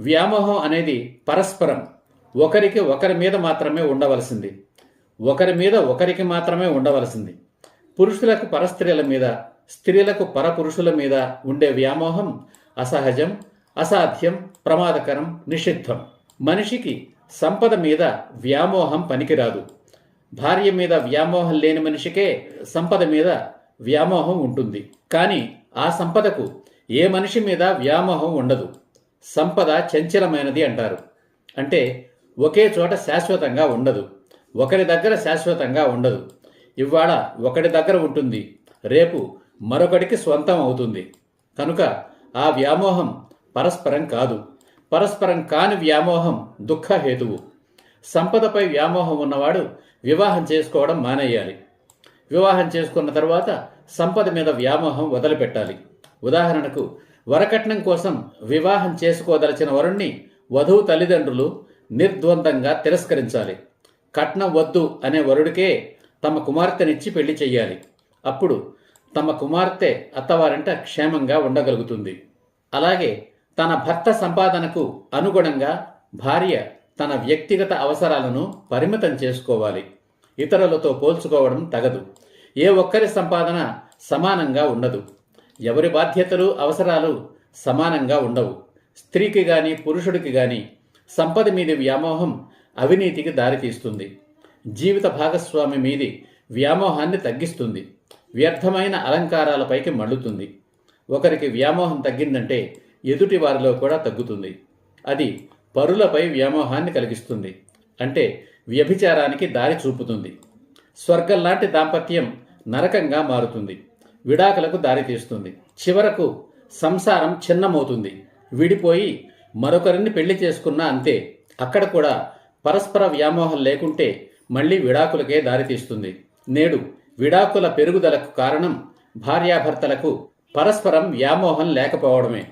వ్యామోహం అనేది పరస్పరం. ఒకరికి ఒకరి మీద మాత్రమే ఉండవలసింది. ఒకరి మీద ఒకరికి మాత్రమే ఉండవలసింది. పురుషులకు పరస్త్రీల మీద స్త్రీలకు పరపురుషుల మీద ఉండే వ్యామోహం అసహజం అసాధ్యం ప్రమాదకరం నిషిద్ధం. మనిషికి సంపద మీద వ్యామోహం పనికిరాదు. భార్య మీద వ్యామోహం లేని మనిషికే సంపద మీద వ్యామోహం ఉంటుంది. కానీ ఆ సంపదకు ఏ మనిషి మీద వ్యామోహం ఉండదు. సంపద చంచలమైనది అంటారు. అంటే ఒకే చోట శాశ్వతంగా ఉండదు. ఒకరి దగ్గర శాశ్వతంగా ఉండదు. ఇవాళ ఒకటి దగ్గర ఉంటుంది. రేపు మరొకడికి స్వంతం అవుతుంది. కనుక ఆ వ్యామోహం పరస్పరం కాదు. పరస్పరం కాని వ్యామోహం దుఃఖహేతువు సంపదపై వ్యామోహం ఉన్నవాడు వివాహం చేసుకోవడం మానేయాలి. వివాహం చేసుకున్న తర్వాత సంపద మీద వ్యామోహం వదిలిపెట్టాలి. ఉదాహరణకు వరకట్నం కోసం వివాహం చేసుకోదలచిన వరుణ్ణి వధువు తల్లిదండ్రులు నిర్ద్వందంగా తిరస్కరించాలి. కట్నం వద్దు అనే వరుడికే తమ కుమార్తెనిచ్చి పెళ్ళి చెయ్యాలి. అప్పుడు తమ కుమార్తె అత్తవారింట క్షేమంగా ఉండగలుగుతుంది. అలాగే తన భర్త సంపాదనకు అనుగుణంగా భార్య తన వ్యక్తిగత అవసరాలను పరిమితం చేసుకోవాలి. ఇతరులతో పోల్చుకోవడం తగదు. ఏ ఒక్కరి సంపాదన సమానంగా ఉండదు. ఎవరి బాధ్యతలు అవసరాలు సమానంగా ఉండవు. స్త్రీకి గాని పురుషుడికి గాని సంపద మీది వ్యామోహం అవినీతికి దారితీస్తుంది. జీవిత భాగస్వామి మీది వ్యామోహాన్ని తగ్గిస్తుంది. వ్యర్థమైన అలంకారాలపైకి మళ్ళుతుంది. ఒకరికి వ్యామోహం తగ్గిందంటే ఎదుటి వారిలో కూడా తగ్గుతుంది. అది పరులపై వ్యామోహాన్ని కలిగిస్తుంది. అంటే వ్యభిచారానికి దారి చూపుతుంది. స్వర్గం లాంటి దాంపత్యం నరకంగా మారుతుంది. విడాకులకు దారితీస్తుంది. చివరకు సంసారం చిన్నమవుతుంది విడిపోయి మరొకరిని పెళ్ళి చేసుకున్నా అంతే. అక్కడ కూడా పరస్పర వ్యామోహం లేకుంటే మళ్ళీ విడాకులకే దారితీస్తుంది. నేడు విడాకుల పెరుగుదలకు కారణం భార్యాభర్తలకు పరస్పరం వ్యామోహం లేకపోవడమే.